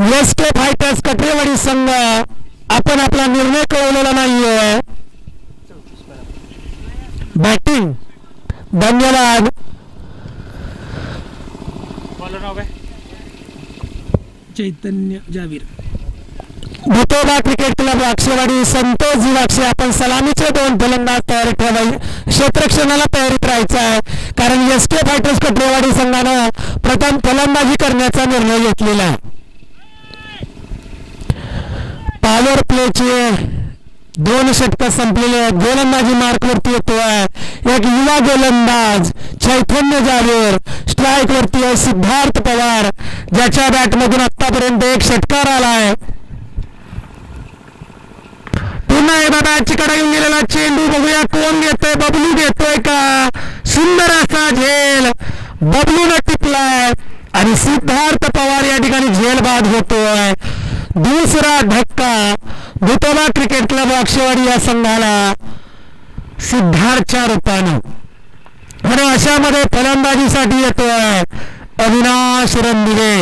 S के fighters Katrewadi संघ. आपण आपला निर्णय कळवलेला नाहीये. बॅटिंग धन्यवाद. चैतन्य जावीर. भूतोबा क्रिकेट क्लब वाक्षेवाडी संतोष जीवाक्षे आपण सलामीचे दोन फलंदाज तयार ठेवाय क्षेत्रक्षणाला तयारीत राहायचं आहे कारण एस के फायटर्स कटरेवाडी संघानं प्रथम फलंदाजी करण्याचा निर्णय घेतलेला आहे. पॉवर प्लेचे दोन षटक संपलेले आहेत. गोलंदाजी मार्क वरती येतोय. एक युवा गोलंदाज चैतन्य जावेर स्ट्राईक वरती आहे सिद्धार्थ पवार. ज्याच्या बॅटमधून आतापर्यंत एक षटकार आलाय पुन्हा एकदा बॅटची कडा येऊन गेलेला चेंडू. बघूया कोण घेतोय बबलू घेतोय का? सुंदर असा झेल. बबलून टिपलाय. आणि सिद्धार्थ पवार या ठिकाणी झेल बाद होतोय. दुसरा धक्का भूतोबा क्रिकेट क्लब अक्षवाडी या संघाला सिद्धार्थच्या रूपानं. आणि अशामध्ये फलंदाजीसाठी येतोय अविनाश रणदिवे.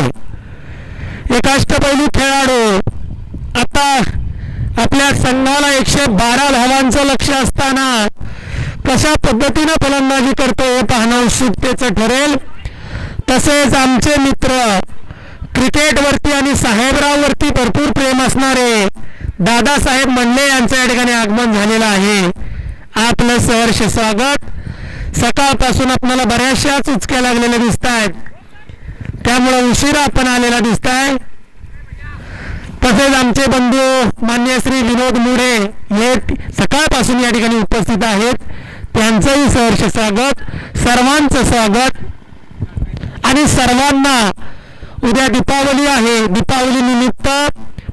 एक अष्टपैलू खेळाडू. आता आपल्या संघाला एकशे बारा धावांचं लक्ष असताना कशा पद्धतीनं फलंदाजी करतो हे पाहणं उत्सुकतेचं ठरेल. तसेच आमचे मित्र क्रिकेटवरती आणि साहेबराववरती भरपूर प्रेम असणारे दादासाहेब मंडले यांचं या ठिकाणी आगमन झालेलं आहे. आपलं सहर्ष स्वागत. सकाळपासून आपल्याला बऱ्याचशा उचक्या लागलेल्या दिसत आहेत त्यामुळं उशिरा आपण आलेला दिसत आहे तसेच आमचे बंधू मान्य श्री विनोद मुरे हे सकाळपासून या ठिकाणी उपस्थित आहेत. त्यांचंही सहर्ष स्वागत. सर्वांचं स्वागत. आणि सर्वांना उद्या दीपावली आहे. दीपावली निमित्त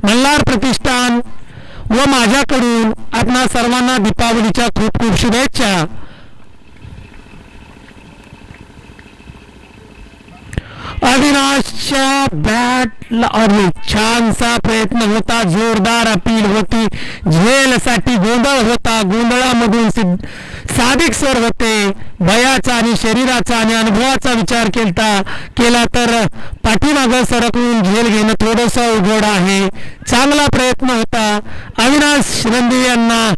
मल्हार प्रतिष्ठान व माझ्याकडून आपणा सर्वांना दीपावलीच्या खूप खूप शुभेच्छा. अविनाशच्या बॅटला अरे छानसा प्रयत्न होता जोरदार अपील होती. झेलसाठी गोंधळ होता गोंधळामधून सिद्ध साधिक सर होते. भयाचा आणि शरीराचा आणि अनुभवाचा विचार केलता केला तर पाठीमागं सरकवून झेल घेणं थोडंसं उघड आहे. चांगला प्रयत्न होता. अविनाश रणदिवे यांना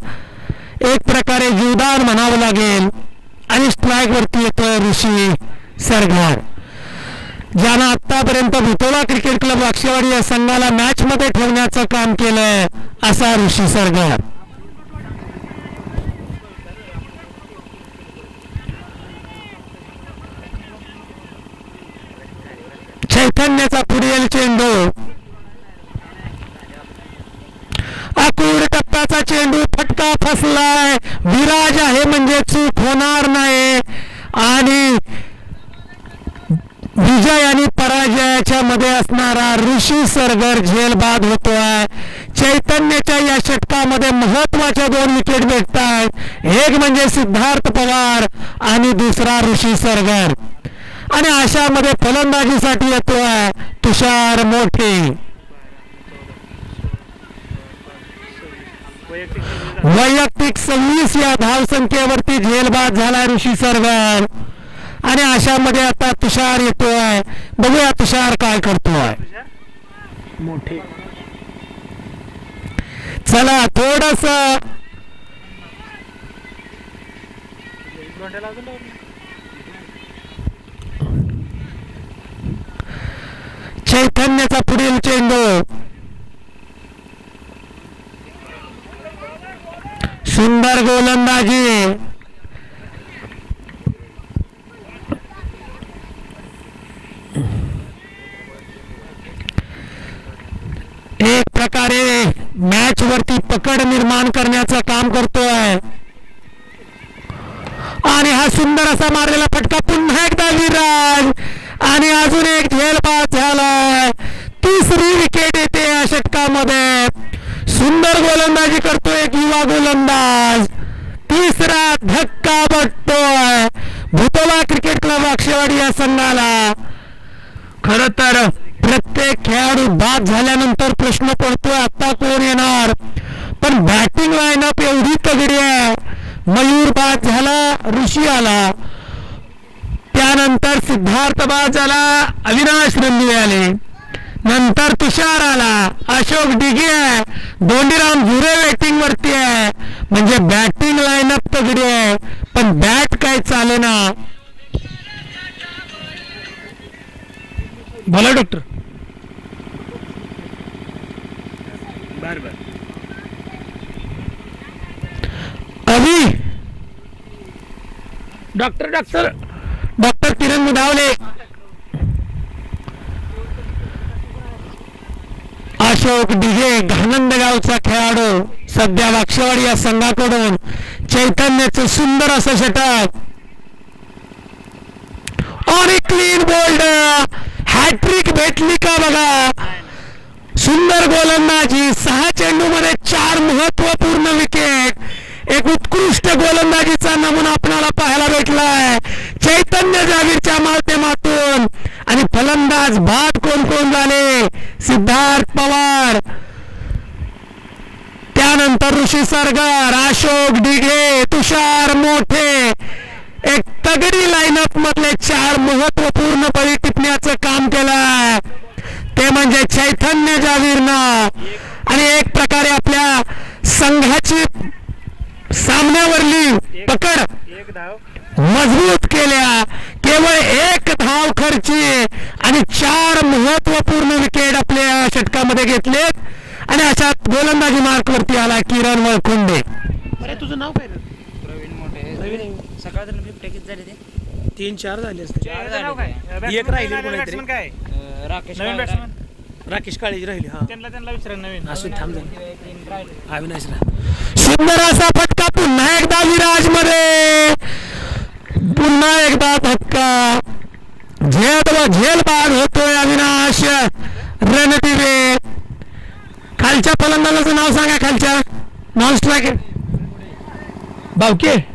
एक प्रकारे जीवदान म्हणावं लागेल. आणि स्ट्राईक वरती येतो ऋषी सरगार ज्यानं आतापर्यंत भुतोला क्रिकेट क्लब वाक्षेवाडी या संघाला मॅच मध्ये ठेवण्याचं काम केलंय असा ऋषी सरगार चैतन्याचा पुढील चेंडू. अकूड टप्प्याचा चेंडू फटका फसलाय. विराज आहे म्हणजे चूक होणार नाही आणि विजय आणि पराजयाच्या मध्ये असणारा ऋषी सरगर झेलबाद होतो होतोय चैतन्याच्या या षटकामध्ये महत्त्वाच्या दोन विकेट भेटत आहेत एक म्हणजे सिद्धार्थ पवार आणि दुसरा ऋषी सरगर आणि अशामध्ये फलंदाजीसाठी येतोय तुषार मोठे. वैयक्तिक सव्वीस या धावसंख्येवरती झेलबाद झाला ऋषी सरगर आणि अशामध्ये आता तुषार येतोय बघूया तुषार काय करतोय मोठे. चला थोडस. चैतन्याचा पुढील चेंडू. सुंदर गोलंदाजी एक प्रकारे मॅच वरती पकड निर्माण करण्याचं काम करतोय. आणि हा सुंदर असा मारलेला फटका पुन्हा एकदा विराज. आणि अजून एक झेल झालाय. तिसरी विकेट येते या षटकामध्ये. सुंदर गोलंदाजी करतो एक युवा गोलंदाज. तिसरा धक्का बटतोय भूतोला क्रिकेट क्लब अक्षेवाडी या संघाला. खर तर आणि बाद झाल्यानंतर प्रश्न पडतोय आता कोण येणार? पण बॅटिंग लाईनअप एवढी तगडी आहे. मयूर बाद झाला ऋषी आला. त्यानंतर सिद्धार्थ बाद झाला अविनाश रणदिवे आले. नंतर तुषार आला अशोक डिगे आहे. दोंडीराम झुरे वेटिंग वरती आहे. म्हणजे बॅटिंग लाईनअप तगडी आहे. पण बॅट काय चाले ना बोला डॉक्टर बर बर Abhi! Doctor doctor doctor Kiran Mudhavale Ashok Dige Ghanand गावचा खेळाडू सध्या वाक्षवाडी या संघाकडून चैतन्याचं सुंदर असं षटक. आणि क्लीन बोल्ड हॅट्रिक भेटली का बघा? सुंदर गोलंदाजी सहा चेंडू मध्ये चार महत्त्वपूर्ण विकेट एक उत्कृष्ट गोलंदाजीचा नमुना आपल्याला पाहायला भेटलाय. चैतन्य जागीरच्या माध्यमातून. आणि फलंदाज भात कोण कोण झाले? सिद्धार्थ पवार. त्यानंतर ऋषी सरगर अशोक डिघे तुषार मोठे. एक तगडी लाईनअप मधले चार महत्त्वपूर्ण बळी टिपण्याचं काम केलंय. ते म्हणजे चैतन्य जावीरनं आणि एक प्रकारे आपल्या संघाची सामन्यावरली पकड एक धाव मजबूत केल्या. केवळ एक धाव खर्ची आणि चार महत्त्वपूर्ण विकेट आपल्या षटकामध्ये घेतलेत. आणि अशा गोलंदाजी मार्क वरती आला किरण वळखुंडे. अरे तुझं नाव काय? प्रवीण मोठे. सकाळ बिबट्या किती झाले ते? तीन चार झाले असते एक राहिली कोणीतरी. काय अं, राकेश नवीन काळे. बॅट्समन राकेश काळेजी राहिली हा. त्यांना त्यांना विचारा नवीन. असू थांब. अविनाश राह सुंदर असा फटका पुन्हा एकदा विराजमध्ये पुन्हा एकदा फटका. झेल व झेल बाद होतोय अविनाश. रणदिवे खालच्या फलंदाजाचं नाव सांगा खालच्या. Non strike Bavke.